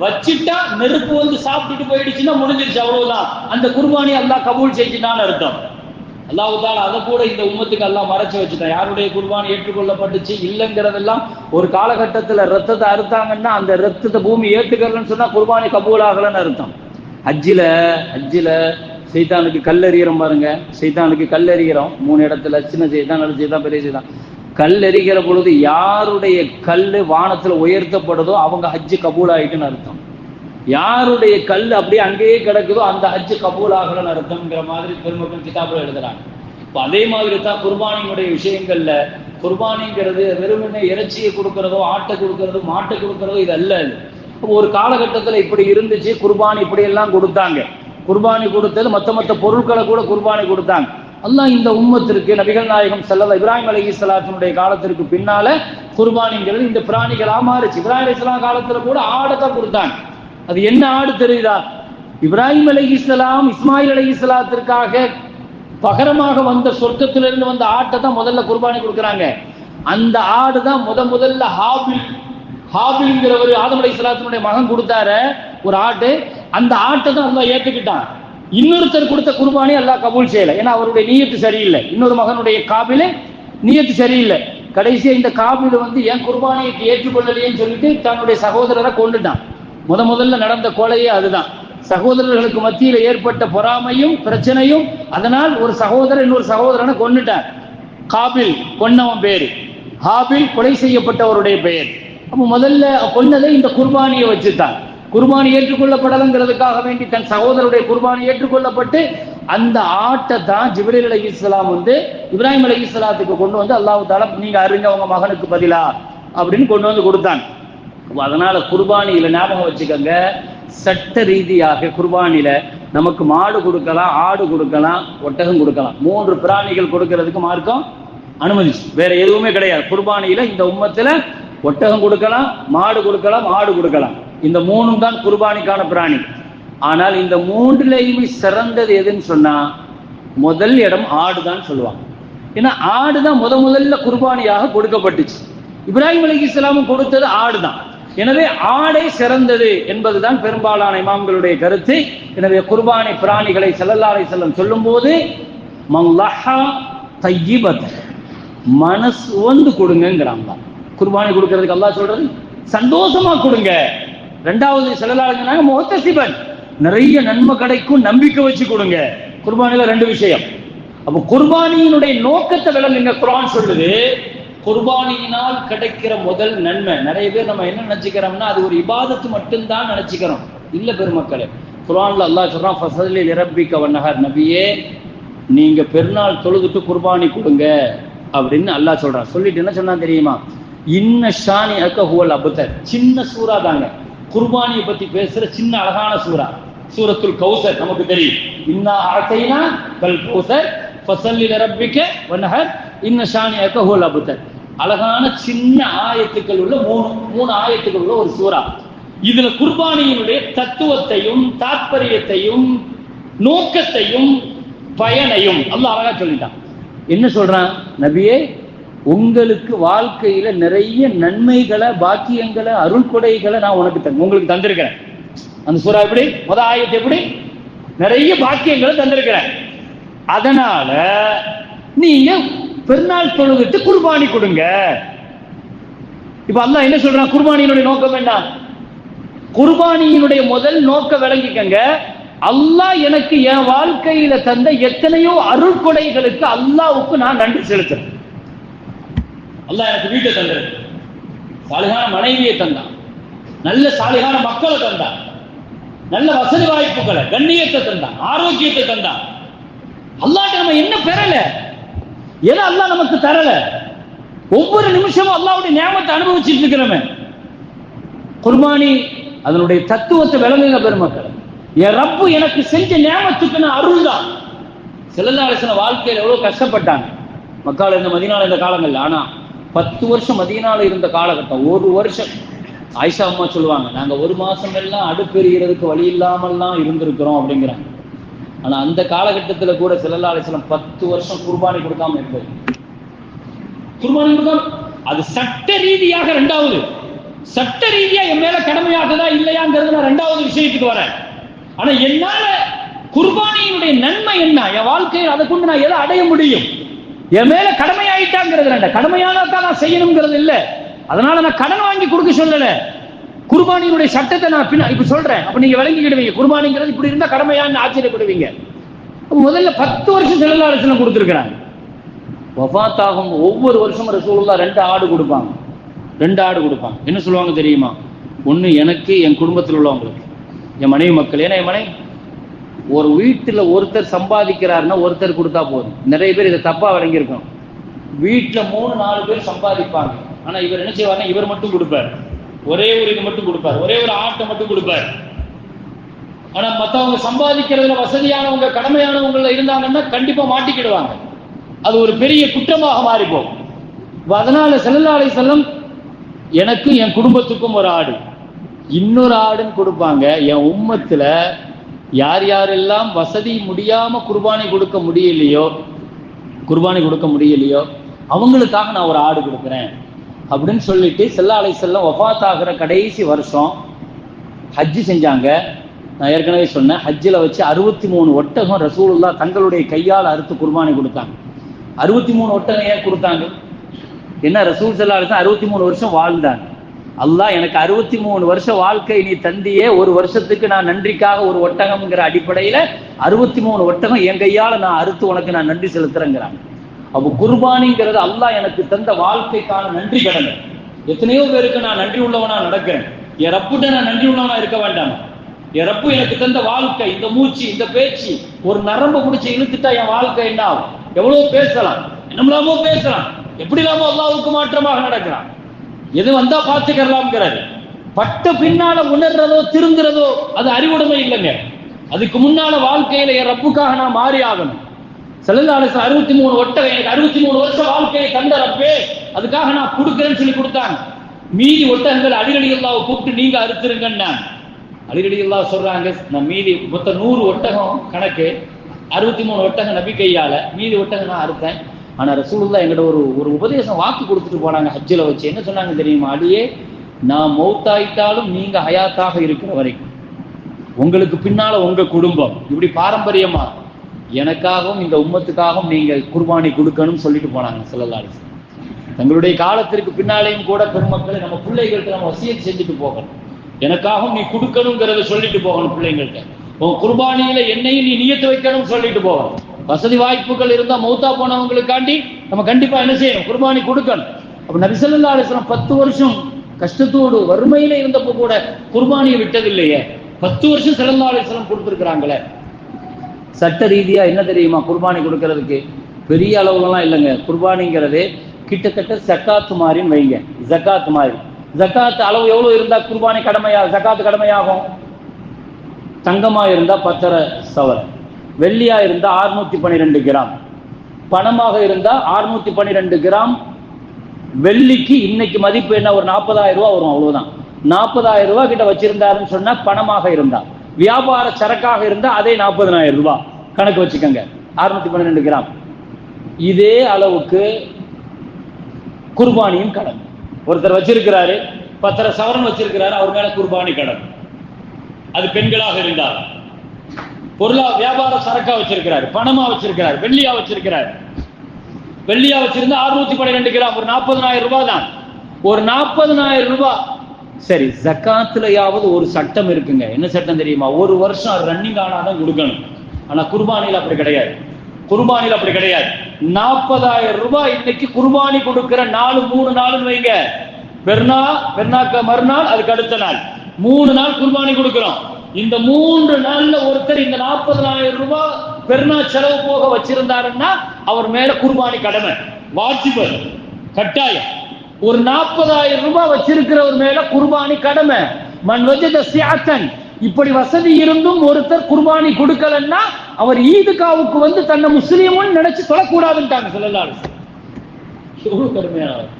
வச்சிட்டா நெருப்பு வந்து சாப்பிட்டுட்டு போயிடுச்சுன்னா முடிஞ்சிருச்சு அவ்வளவுதான். அந்த குர்பானி அல்லாஹ் கபூல் செஞ்சுட்டான்னு அர்த்தம். அல்லாஹ் அதை கூட இந்த உம்மத்துக்கு எல்லாம் மறைச்சு வச்சுட்டான். யாருடைய குர்பான் ஏற்றுக்கொள்ளப்பட்டுச்சு? இல்லைங்கிறதெல்லாம் ஒரு காலகட்டத்தில் ரத்தத்தை அறுத்தாங்கன்னா அந்த ரத்தத்தை பூமி ஏற்றுக்கலன்னு சொன்னால் குர்பானி கபூல் ஆகலன்னு அர்த்தம். ஹஜ்ஜில அஜ்ஜில சைத்தானுக்கு கல்லறிகிறோம் பாருங்க. சைத்தானுக்கு கல்லறிகிறோம் மூணு இடத்துல சின்ன செய்தான் நல்ல சைத்தான் பெரிய செய்தான் கல் எறிகிற பொழுது யாருடைய கல் வானத்தில் உயர்த்தப்படுதோ அவங்க ஹஜ்ஜு கபூல் ஆகிட்டுன்னு அர்த்தம். யாருடைய கல் அப்படியே அங்கேயே கிடக்குதோ அந்த ஹஜ்ஜு கபூல் ஆகலன்னு அர்த்தம்ங்கிற மாதிரி பெருமக்கள் கிதாபில் எழுதுறாங்க. இப்போ அதே மாதிரி தான் குர்பானியுடைய விஷயங்கள்ல குர்பானிங்கிறது வெறுமனே இறைச்சியை கொடுக்கறதோ ஆட்டை கொடுக்கறதோ மாட்டை கொடுக்கறதோ இது அல்ல ஒரு காலகட்டத்தில் இப்படி இருந்துச்சு குர்பானி இப்படி எல்லாம் கொடுத்தாங்க. குர்பானி கொடுத்தது மற்ற மற்ற பொருட்களை கூட குர்பானி கொடுத்தாங்க. அல்லாஹ் இந்த உம்மத்திற்கு நபிகள் நாயகம் செல்லல இப்ராஹிம் அலி இஸ்லாத்தினுடைய காலத்திற்கு பின்னால குர்பானிங்கிறது இந்த பிராணிகளா மாறுச்சு. இப்ராஹிம் இஸ்லாம் காலத்துல கூட ஆடை தான் கொடுத்தாங்க. அது என்ன ஆடு தெரியுதா? இப்ராஹிம் அலி இஸ்லாம் இஸ்மாயில் அலி இஸ்லாத்திற்காக பகரமாக வந்த சொர்க்கத்திலிருந்து வந்த ஆட்டை தான் முதல்ல குர்பானி கொடுக்குறாங்க. அந்த ஆடு தான் முத முதல்ல ஹாபில் ஹாபில்ங்கிறவர் ஆதம் அலி இஸ்லாத்தினுடைய மகன் கொடுத்தாரு ஒரு ஆட்டு. அந்த ஆட்டை தான் அல்லாஹ் ஏற்றுக்கிட்டான் இன்னொருத்தர் கொடுத்த குர்பானி அல்லாஹ் கபூல் செய்யலை. ஏன்னா அவருடைய நீயத்து சரியில்லை. இன்னொரு மகனுடைய காபில நீயத்து சரியில்லை. கடைசியாக இந்த காபில வந்து என் குர்பானியை ஏற்றுக்கொள்ளலையேன்னு சொல்லிட்டு தன்னுடைய சகோதரரை கொண்டுட்டான் முத முதல்ல நடந்த கொலையே அதுதான். சகோதரர்களுக்கு மத்தியில் ஏற்பட்ட பொறாமையும் பிரச்சனையும் அதனால் ஒரு சகோதரர் இன்னொரு சகோதரனை கொண்டுட்டார் காபில் கொன்னவன் பேர். ஹாபில் கொலை செய்யப்பட்டவருடைய பெயர். அப்போ முதல்ல கொன்னதை இந்த குர்பானியை வச்சுத்தான். குர்பானி ஏற்றுக்கொள்ளப்படலங்கிறதுக்காக வேண்டி தன் சகோதரருடைய குர்பானி ஏற்றுக்கொள்ளப்பட்டு அந்த ஆட்டை தான் ஜிப்ரீல் அலி இஸ்லாம் வந்து இப்ராஹிம் அலி இஸ்லாத்துக்கு கொண்டு வந்து அல்லாஹு தாலா நீங்க அருங்க உங்க மகனுக்கு பதிலா? அப்படின்னு கொண்டு வந்து கொடுத்தான். அதனால குர்பானியில ஞாபகம் வச்சுக்கோங்க. சட்ட ரீதியாக குர்பானில நமக்கு மாடு கொடுக்கலாம் ஆடு கொடுக்கலாம் ஒட்டகம் கொடுக்கலாம். மூன்று பிராணிகள் கொடுக்கறதுக்கு மார்க்கம் அனுமதிச்சு. வேற எதுவுமே கிடையாது. குர்பானியில இந்த உம்மத்துல ஒட்டகம் கொடுக்கலாம் மாடு கொடுக்கலாம் ஆடு கொடுக்கலாம். இந்த மூணும் தான் குர்பானிக்கான பிராணி. ஆனால் இந்த மூன்றுலையுமே சிறந்தது எதுன்னு சொன்னா முதல் இடம் ஆடு தான் சொல்லுவாங்க. ஏன்னா ஆடு தான் முத முதல்ல குர்பானியாக கொடுக்கப்பட்டுச்சு. இப்ராஹிம் அலி இஸ்லாமும் கொடுத்தது ஆடு தான். எனவே ஆடை சிறந்தது என்பதுதான் பெரும்பாலான இமாம்களுடைய கருத்து. எனவே குர்பானி பிராணிகளை செல்லல்லாரை செல்லம் சொல்லும் போது மல்லஹா மனசு வந்து கொடுங்கிறாங்க குர்பானி கொடுக்கறதுக்கு அல்லா சொல்றது சந்தோஷமா கொடுங்க ரெண்டாவது செல்லலாருங்க முகத்தசிபன் நிறைய நன்மை கிடைக்கும் நம்பிக்கை வச்சு கொடுங்க. குர்பானில ரெண்டு விஷயம். அப்ப குர்பானியினுடைய நோக்கத்தை விளங்குங்க குரான் சொல்லுது குர்பானியினால் கிடைக்கிற முதல் நன்மை. நிறைய பேர் நம்ம என்ன நினைச்சுக்கிறோம்னா அது ஒரு இபாதத்து மட்டும்தான் நினைச்சுக்கிறோம். இல்ல பெருமக்களே குரான்ல அல்லாஹ் சொல்றான் ஃபஸல்லி லிரப்பிக வன்னஹர். நபியே நீங்க பெருநாள் தொழுதுட்டு குர்பானி கொடுங்க அப்படின்னு அல்லாஹ் சொல்றான். சொல்லிட்டு என்ன சொன்னா தெரியுமா? இன்ன ஷானி அக்க ஹுவல் அபுத்தர் சின்ன சூறா தாங்க. குர்பானியை பத்தி பேசுற சின்ன அழகான சூறா. சூரத்துல் கௌசர் நமக்கு தெரியும். இன்னா அத்தைனா கல் கௌசர் ஃபஸல்லி லிரப்பிக வன்னஹர். இன்ன ஷானி அக்க ஹுவல் அபுத்தர் அழகான சின்ன ஆயத்துக்கள் உள்ள மூணு மூணு ஆயத்துக்கள் உள்ள ஒரு சூறா. இதுல குர்பானியினுடைய தத்துவத்தையும் தாற்பயத்தையும் நோக்கத்தையும் பயனையும் அல்லாஹ் அழகா சொல்லிட்டான். என்ன சொல்றான்? நபியே உங்களுக்கு வாழ்க்கையில நிறைய நன்மைகளை பாக்கியங்களை அருள் கொடைகளை நான் உனக்கு தந் உங்களுக்கு தந்திருக்கிறேன். அந்த சூறா எப்படி? முத ஆயத்தை எப்படி? நிறைய பாக்கியங்களை தந்திருக்கிறேன். அதனால நீங்க பெருநாள் தொழுதுட்டு குர்பானி கொடுங்க. இப்ப அல்லா என்ன சொல்றான்? குர்பானியினுடைய நோக்கம் என்ன? குர்பானியினுடைய முதல் நோக்க விளங்கிக்கங்க. அல்லாஹ் எனக்கு என் வாழ்க்கையில தந்த எத்தனையோ அருள்கொடைகளுக்கு அல்லாவுக்கு நான் நன்றி செலுத்துறேன். அல்லாஹ் எனக்கு வீட்டை தந்தது. சாலிகான மனைவியை தந்தான். நல்ல சாலிகான மக்களை தந்தான். நல்ல வசதி வாய்ப்புகளை கண்ணியத்தை தந்தான் ஆரோக்கியத்தை தந்தான். அல்லாட்ட நம்ம என்ன பெறல? எதை அல்லாஹ் நமக்கு தரல? ஒவ்வொரு நிமிஷமும் அல்லாவுடைய நியமத்தை அனுபவிச்சுட்டு இருக்கிறவன். குர்பானி அதனுடைய தத்துவத்தை விளங்குங்க பெருமக்கள் என் ரப்பு எனக்கு செஞ்ச நியமத்துக்கு நான் அருள் தான் செல்லல்லாசன வாழ்க்கையில் எவ்வளவு கஷ்டப்பட்டாங்க. மக்கள் இருந்த மதினால இருந்த காலங்கள் ஆனா பத்து வருஷம் மதியனால இருந்த காலகட்டம் ஒரு வருஷம். ஆயிஷா அம்மா சொல்லுவாங்க நாங்க ஒரு மாசம் எல்லாம் அடுப்பெறுகிறதுக்கு வழி இல்லாமல்லாம் இருந்திருக்கிறோம் அப்படிங்கிறாங்க. ஆனா அந்த காலகட்டத்துல கூட செல்லல்லா அலிஸ்லாம் பத்து வருஷம் குர்பானி கொடுக்காம இருந்தது குர்பானி கொடுக்காம அது சட்ட ரீதியாக ரெண்டாவது. சட்ட ரீதியா என் மேல கடமையாகுதா இல்லையாங்கிறது நான் ரெண்டாவது விஷயத்துக்கு வரேன். ஆனா என்னால குர்பானியினுடைய நன்மை என்ன? என் வாழ்க்கையில் அதை கொண்டு நான் எதை அடைய முடியும்? என் மேல கடமையாயிட்டாங்கிறது ரெண்ட. கடமையானதான் நான் செய்யணுங்கிறது இல்ல. அதனால நான் கடன் வாங்கி கொடுக்க சொல்லலை. குர்பானியினுடைய சட்டத்தை நான் பின்ன இப்ப சொல்றேன். அப்ப நீங்க விளங்கிக்கிடுவீங்க. குர்பானிங்கிறது இப்படி இருந்தா கடமையான்னு ஆச்சரியப்படுவீங்க. முதல்ல பத்து வருஷம் செல்லலாலோசனை கொடுத்துருக்கிறாங்க. வஃபாத்தாகும் ஒவ்வொரு வருஷமும் ரசூலுல்லா ரெண்டு ஆடு கொடுப்பாங்க. ரெண்டு ஆடு கொடுப்பாங்க. என்ன சொல்லுவாங்க தெரியுமா? ஒன்று எனக்கு என் குடும்பத்தில் உள்ளவங்களுக்கு. என் மனைவி மக்கள். ஏன்னா என் மனைவி ஒரு வீட்டில் ஒருத்தர் சம்பாதிக்கிறாருன்னா ஒருத்தர் கொடுத்தா போதும். நிறைய பேர் இதை தப்பாக விளங்கியிருக்கோம். வீட்டில் மூணு நாலு பேர் சம்பாதிப்பாங்க. ஆனால் இவர் என்ன செய்வாருன்னா இவர் மட்டும் கொடுப்பார். ஒரே ஒரு இது மட்டும் கொடுப்பார். ஒரே ஒரு ஆட்டை மட்டும் கொடுப்பார். ஆனா மத்தவங்க சம்பாதிக்கிறதுல வசதியானவங்க கடமையானவங்க இருந்தாங்கன்னா கண்டிப்பா மாட்டிக்கிடுவாங்க. அது ஒரு பெரிய குற்றமாக மாறி போகும் அதனால செல்லாலை செல்லம் எனக்கும் என் குடும்பத்துக்கும் ஒரு ஆடு. இன்னொரு ஆடுன்னு கொடுப்பாங்க. என் உம்மத்துல யார் யாரெல்லாம் வசதி முடியாம குர்பானி கொடுக்க முடியலையோ குர்பானி கொடுக்க முடியலையோ அவங்களுக்காக நான் ஒரு ஆடு கொடுக்குறேன். அப்படின்னு சொல்லிட்டு செல்லாலை செல்லம் ஒஃபாத் ஆகிற கடைசி வருஷம் ஹஜ்ஜு செஞ்சாங்க. நான் ஏற்கனவே சொன்னேன் ஹஜ்ஜில் வச்சு அறுபத்தி மூணு ஒட்டகம் ரசூலுல்லா தங்களுடைய கையால் அறுத்து குர்பானை கொடுத்தாங்க. அறுபத்தி மூணு ஒட்டகம் ஏன் கொடுத்தாங்க? என்ன ரசூல் சல்லா அலிஸ்லாம் அறுபத்தி மூணு வருஷம் வாழ்ந்தாங்க. அல்லாஹ் எனக்கு அறுபத்தி மூணு வருஷம் வாழ்க்கை நீ தந்தியே ஒரு வருஷத்துக்கு நான் நன்றிக்காக ஒரு ஒட்டகம்ங்கிற அடிப்படையில அறுபத்தி மூணு ஒட்டகம் என் கையால் நான் அறுத்து உனக்கு நான் நன்றி செலுத்துறேங்கிறாங்க. அப்போ குர்பானிங்கிறது அல்லாஹ் எனக்கு தந்த வாழ்க்கைக்கான நன்றி கடமை. எத்தனையோ பேருக்கு நான் நன்றி உள்ளவனா நடக்கிறேன். என் ரப்புட்ட நான் நன்றி உள்ளவனா இருக்க வேண்டாம். என் ரப்பு எனக்கு தந்த வாழ்க்கை இந்த மூச்சு இந்த பேச்சு ஒரு நரம்பு பிடிச்சி இழுத்துட்டா என் வாழ்க்கை என்ன ஆகும்? எவ்வளவு பேசலாம். என்னமில்லாமோ பேசலாம். எப்படி இல்லாமோ அல்லாவுக்கு மாற்றமாக நடக்கிறான். எது வந்தா பார்த்துக்கலாம்ங்கிறாரு. பட்ட பின்னால உணர்றதோ திருந்துறதோ அது அறிவுடைமை இல்லைங்க. அதுக்கு முன்னால வாழ்க்கையில என் ரப்புக்காக நான் மாறி ஆகணும். செல்லல்லாலசம் அறுபத்தி மூணு ஒட்டகை எனக்கு அறுபத்தி மூணு வருஷம் வாழ்க்கையை தந்த அதுக்காக நான் கொடுக்குறேன்னு சொல்லி கொடுத்தாங்க மீதி ஒட்டகங்கள் அடிரடி அல்லாவை கூப்பிட்டு நீங்க அறுத்துருங்கன்னு அடிரடி அல்லா சொல்றாங்க நான் மீதி மொத்தம் நூறு ஒட்டகம் கணக்கு அறுபத்தி மூணு ஒட்டகம் நபி கையால மீதி ஒட்டகம் நான் அறுத்தேன். ஆனா ரசூலுல்லா எங்கிட்ட ஒரு ஒரு உபதேசம் வாக்கு கொடுத்துட்டு போனாங்க ஹஜ்ஜில் வச்சு. என்ன சொன்னாங்க தெரியுமா அடியே நான் மௌத்தாயிட்டாலும் நீங்க ஹயாத்தாக இருக்கிற வரைக்கும். உங்களுக்கு பின்னால உங்க குடும்பம். இப்படி பாரம்பரியமா எனக்காகவும் இந்த உம்மத்துக்காகவும் நீங்கள் குர்பானி கொடுக்கணும்னு சொல்லிட்டு போனாங்க செல்லல்லாடி தங்களுடைய காலத்திற்கு பின்னாலேயும் கூட பெருமக்களை நம்ம பிள்ளைகளுக்கு நம்ம வசியம் செஞ்சுட்டு போகணும். எனக்காகவும் நீ கொடுக்கணுங்கிறத சொல்லிட்டு போகணும் பிள்ளைங்கள்ட்ட உன் குர்பானியில என்னையும் நீ நியத்து வைக்கணும்னு சொல்லிட்டு போகணும். வசதி வாய்ப்புகள் இருந்தால் மௌத்தா போனவங்களுக்காண்டி நம்ம கண்டிப்பா என்ன செய்யணும்? குர்பானி கொடுக்கணும். அப்ப நபிசல்லா அலிஸ்லாம் பத்து வருஷம் கஷ்டத்தோடு வறுமையில இருந்தப்போ கூட குர்பானியை விட்டதில்லையே. பத்து வருஷம் செல்லல்லா கொடுத்துருக்குறாங்களே. சட்ட ரீதியாக என்ன தெரியுமா குர்பானி கொடுக்கறதுக்கு? பெரிய அளவுலாம் இல்லைங்க. குர்பானிங்கிறது கிட்டத்தட்ட ஜக்காத்து மாதிரின்னு வைங்க. ஜக்காத்து மாதிரி. ஜக்காத்து அளவு எவ்வளோ இருந்தால் குர்பானி கடமையா ஜக்காத்து கடமையாகும்? தங்கமா இருந்தா பத்தரை சவர. வெள்ளியா இருந்தால் ஆறுநூற்றி பன்னிரெண்டு கிராம். பணமாக இருந்தால் ஆறுநூற்றி பன்னிரெண்டு கிராம். வெள்ளிக்கு இன்னைக்கு மதிப்பு என்ன? ஒரு நாற்பதாயிரம் ரூபா வரும் அவ்வளோதான் நாற்பதாயிரம் ரூபா கிட்ட வச்சிருந்தாருன்னு சொன்னால் பணமாக இருந்தால் வியாபார சரக்காக இருந்தா அதே நாற்பதனாயிரம் ரூபாய். கணக்கு வச்சுக்கோங்க. அறுநூத்தி பன்னிரெண்டு கிராம். இதே அளவுக்கு குர்பானியும் கடன். ஒருத்தர் வச்சிருக்கிறாரு பத்தரை சவரன் வச்சிருக்கிறாரு அவர் மேல குர்பானி கடன். அது பெண்களாக இருந்தார் பொருளா வியாபார சரக்கா வச்சிருக்கிறாரு பணமா வச்சிருக்கிறாரு வெள்ளியா வச்சிருக்கிறாரு. வெள்ளியா வச்சிருந்தா அறுநூத்தி பன்னிரெண்டு கிராம் ஒரு நாற்பதனாயிரம் ரூபாய் தான். ஒரு நாற்பதனாயிரம் ரூபாய் சரி ஜக்காத்துலயாவது ஒரு சட்டம் இருக்குங்க. என்ன சட்டம் தெரியுமா? ஒரு வருஷம் ரன்னிங் ஆனாதான் கொடுக்கணும். ஆனா குர்பானில அப்படி கிடையாது. குர்பானில அப்படி கிடையாது. நாற்பதாயிரம் ரூபாய் இன்னைக்கு குர்பானி கொடுக்கிற நாலு மூணு நாள்னு வைங்க. பெருநா பெருநாக்க மறுநாள் அதுக்கு அடுத்த நாள். மூணு நாள் குர்பானி கொடுக்கிறோம். இந்த மூன்று நாள்ல ஒருத்தர் இந்த நாற்பதாயிரம் ரூபாய் பெருநா செலவு போக வச்சிருந்தாருன்னா அவர் மேல குர்பானி கடமை. வாஜிபர் கட்டாயம். ஒரு நாற்பதாயிரம் ரூபாய் வச்சிருக்கிறவர் மேல குர்பானி கடமை. மண் வஜத சியாத்தன் இப்படி வசதி இருந்தும் ஒருத்தர் குர்பானி கொடுக்கலன்னா அவர் ஈதுகாவுக்கு வந்து தன்னை முஸ்லீமுன்னு நினைச்சு சொல்லக்கூடாதுன்ட்டாங்க சொல்லலாரு எவ்வளவு கடுமையானவர்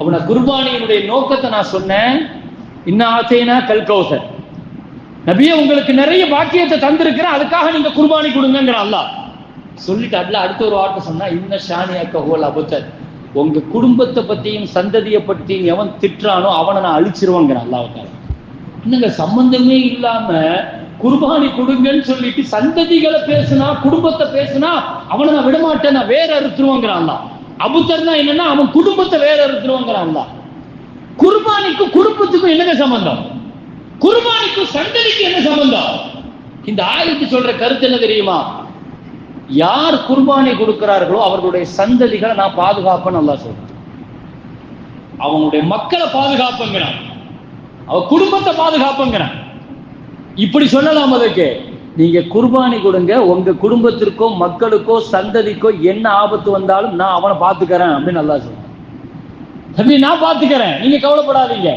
அவனை குர்பானியினுடைய நோக்கத்தை நான் சொன்னேன். இன்ன ஆசைனா கல்கௌசர் நபியே உங்களுக்கு நிறைய பாக்கியத்தை தந்திருக்கிறேன். அதுக்காக நீங்க குர்பானி கொடுங்கிற அல்லாஹ். சொல்லிட்டு அதுல அடுத்த ஒரு வார்த்தை சொன்னா இன்ன ஷானியாக்க ஹோல் அபுத்தர். உங்க குடும்பத்தை பத்தியும் சந்ததியை பத்தியும் எவன் திட்டுறானோ அவனை நான் அழிச்சிருவாங்கிறேன் அல்லாவுக்காக என்னங்க சம்பந்தமே இல்லாம குர்பானி கொடுங்கன்னு சொல்லிட்டு சந்ததிகளை பேசுனா குடும்பத்தை பேசுனா அவனை நான் விடமாட்டேன் நான் வேற அறுத்துருவாங்கிறான் அபுத்தர்னா என்னன்னா அவன் குடும்பத்தை வேற அறுத்துருவாங்கிறான் குர்பானிக்கும் குடும்பத்துக்கும் என்னங்க சம்பந்தம்? குர்பானிக்கும் சந்ததிக்கு என்ன சம்பந்தம்? இந்த ஆயத்து சொல்ற கருத்து என்ன தெரியுமா? யார் குர்பானி கொடுக்கிறார்களோ அவர்களுடைய சந்ததிகளை நான் பாதுகாப்பேன்னு நல்லா சொல்றேன். அவங்களுடைய மக்களை பாதுகாப்புங்கிறான். அவ குடும்பத்தை பாதுகாப்புங்கிறான். இப்படி சொல்லலாம் அதுக்கு நீங்க குர்பானி கொடுங்க உங்க குடும்பத்திற்கோ மக்களுக்கோ சந்ததிக்கோ என்ன ஆபத்து வந்தாலும் நான் அவனை பாத்துக்கிறேன் அப்படின்னு நல்லா சொல்றேன். தம்பி நான் பாத்துக்கிறேன் நீங்க கவலைப்படாதீங்க.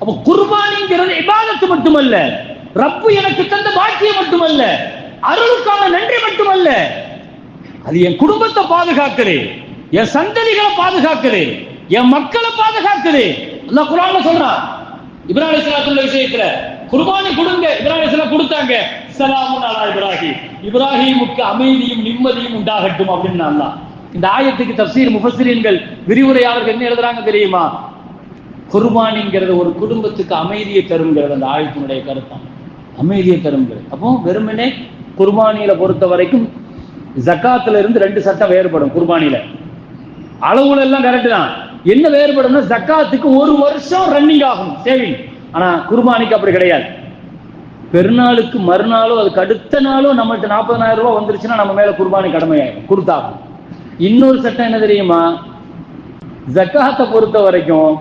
அப்ப குர்பானிங்கிறது இபாதத்து மட்டுமல்ல. ரப்பு எனக்கு தந்த பாக்கியம் மட்டுமல்ல. அருளுக்கான நன்றி மட்டுமல்ல. அது என் குடும்பத்தை பாதுகாக்குது. என் சந்ததிகளை பாதுகாக்குது. என் மக்களை பாதுகாக்குது. அல்லாஹ் குர்ஆன்ல சொல்றான் இப்ராஹிம் அலைஹிஸ்ஸலாத்துடைய விஷயத்துல குர்பானி கொடுங்க. இப்ராஹிம் அலைஹிஸ்ஸலாம் கொடுத்தாங்க. ஸலாமுன் அலா இப்ராஹிம். இப்ராஹிமுக்கு அமைதியும் நிம்மதியும் உண்டாகட்டும் அப்படின்னு அல்லாஹ். இந்த ஆயத்துக்கு தப்சீர் முஃபஸ்ஸிரீன்கள் விரிவுரையாளர்கள் என்ன எழுதுறாங்க தெரியுமா? குர்பானிங்கிறது ஒரு குடும்பத்துக்கு அமைதியை தருங்கிறது அந்த ஆயத்தினுடைய கருத்தம் அமைதியை தருங்கிறது. அப்போ வெறுமனே குர்பானியில பொறுத்த வரைக்கும் ஜக்காத்துல இருந்து ரெண்டு சட்டம் வேறுபடும் குர்பானியில. அளவுல எல்லாம் கரெக்ட் தான். என்ன வேறுபடும்னா ஜக்காத்துக்கு ஒரு வருஷம் ரன்னிங் ஆகும் சேவிங் ஆனா குர்பானிக்கு அப்படி கிடையாது. பெருநாளுக்கு மறுநாளோ அதுக்கு அடுத்த நாளோ நம்மளுக்கு நாற்பதனாயிரம் ரூபாய் வந்துருச்சுன்னா நம்ம மேல குர்பானி கடமையாகும் கொடுத்தாகும். இன்னொரு சட்டம் என்ன தெரியுமா? ஜக்காத்தை பொறுத்த வரைக்கும்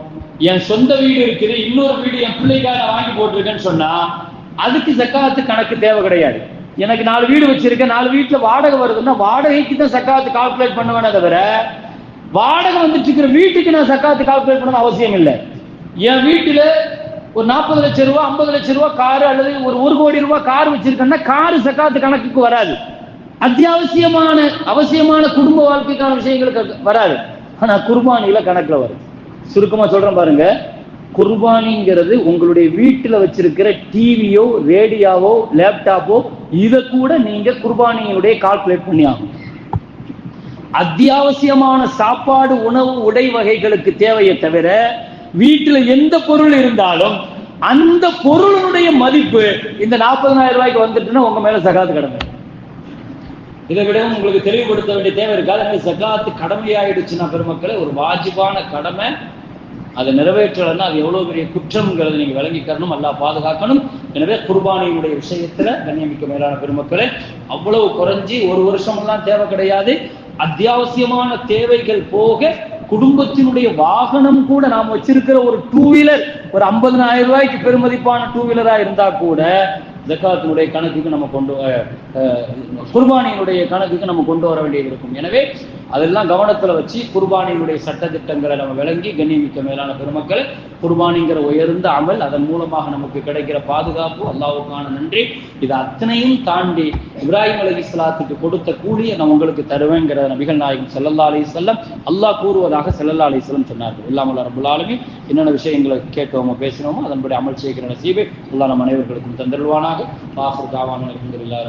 என் சொந்த வீடு இருக்குது இன்னொரு வீடு என் பிள்ளைக்காக வாங்கி போட்டிருக்கேன்னு சொன்னா அதுக்கு ஜக்காத்து கணக்கு தேவை கிடையாது. எனக்கு நாலு வீடு வச்சிருக்கேன் நாலு வீட்டுல வாடகை வருதுன்னா வாடகைக்கு தான் சக்காத்து கால்குலேட் பண்ணுவேனே தவிர வாடகை வந்துட்டு இருக்கிற வீட்டுக்கு நான் சக்காத்து கால்குலேட் பண்ண அவசியம் இல்லை. என் வீட்டுல ஒரு நாற்பது லட்சம் ரூபா ஐம்பது லட்சம் ரூபா கார் அல்லது ஒரு ஒரு கோடி ரூபாய் கார் வச்சிருக்கேன்னா காரு சக்காத்து கணக்குக்கு வராது. அத்தியாவசியமான அவசியமான குடும்ப வாழ்க்கைக்கான விஷயங்களுக்கு வராது. ஆனா குர்பானியில கணக்குல வரும். சுருக்கமா சொல்றேன் பாருங்க. குர்பானிங்கிறது உங்களுடைய வீட்டுல வச்சிருக்கிற டிவியோ ரேடியோவோ லேப்டாப்போ இதை கூட நீங்க குர்பானியினுடைய கால்குலேட் பண்ணி ஆகும் அத்தியாவசியமான சாப்பாடு உணவு உடை வகைகளுக்கு தேவையை தவிர வீட்டுல எந்த பொருள் இருந்தாலும் அந்த பொருளினுடைய மதிப்பு இந்த நாற்பதனாயிரம் ரூபாய்க்கு வந்துட்டுன்னா உங்க மேல சகாத்து கடமை. இதை விடவும் உங்களுக்கு தெளிவுபடுத்த வேண்டிய தேவை இருக்காது சகாத்து கடமையாயிடுச்சுன்னா பெருமக்களை ஒரு வாஜிபான கடமை அதை நிறைவேற்றலைன்னா அது எவ்வளவு பெரிய குற்றம்ங்கிறத நீங்க விளங்கிக்கணும் நல்லா பாதுகாக்கணும். எனவே குர்பானியினுடைய விஷயத்துல கண்ணியமிக்க மேலான பெருமக்களே அவ்வளவு குறைஞ்சி ஒரு வருஷமெல்லாம் தேவை கிடையாது. அத்தியாவசியமான தேவைகள் போக குடும்பத்தினுடைய வாகனம் கூட நாம் வச்சிருக்கிற ஒரு டூ வீலர் ஒரு ஐம்பதனாயிரம் ரூபாய்க்கு பெருமதிப்பான டூ வீலரா இருந்தா கூட ஜக்காத்தினுடைய கணக்குக்கு நம்ம கொண்டு குர்பானியினுடைய கணக்குக்கு நம்ம கொண்டு வர வேண்டியது இருக்கும். எனவே அதெல்லாம் கவனத்தில் வச்சு குர்பானியினுடைய சட்டத்திட்டங்களை நம்ம விளங்கி கண்ணியமிக்க மேலான பெருமக்கள் குர்பானிங்கிற உயர்ந்த அமல் அதன் மூலமாக நமக்கு கிடைக்கிற பாதுகாப்பு அல்லாவுக்கான நன்றி. இது அத்தனையும் தாண்டி இப்ராஹிம் அலி இஸ்லாத்துக்கு கொடுத்த கூலியை நான் உங்களுக்கு தருவேங்கிற நபிகள் நாயகம் செல்லல்லா அலி செல்லம் அல்லாஹ் கூறுவதாக செல்லல்லா அலி செல்லம் சொன்னார்கள். இல்லாமல் ரபுல் என்னென்ன விஷயங்களை கேட்கவோமோ பேசினோமோ அதன்படி அமல் செய்கிற நசீபை அல்லாஹ் நம் அனைவர்களுக்கும் தந்தருவானாக பாஃபர் தாவான ரபுல்லா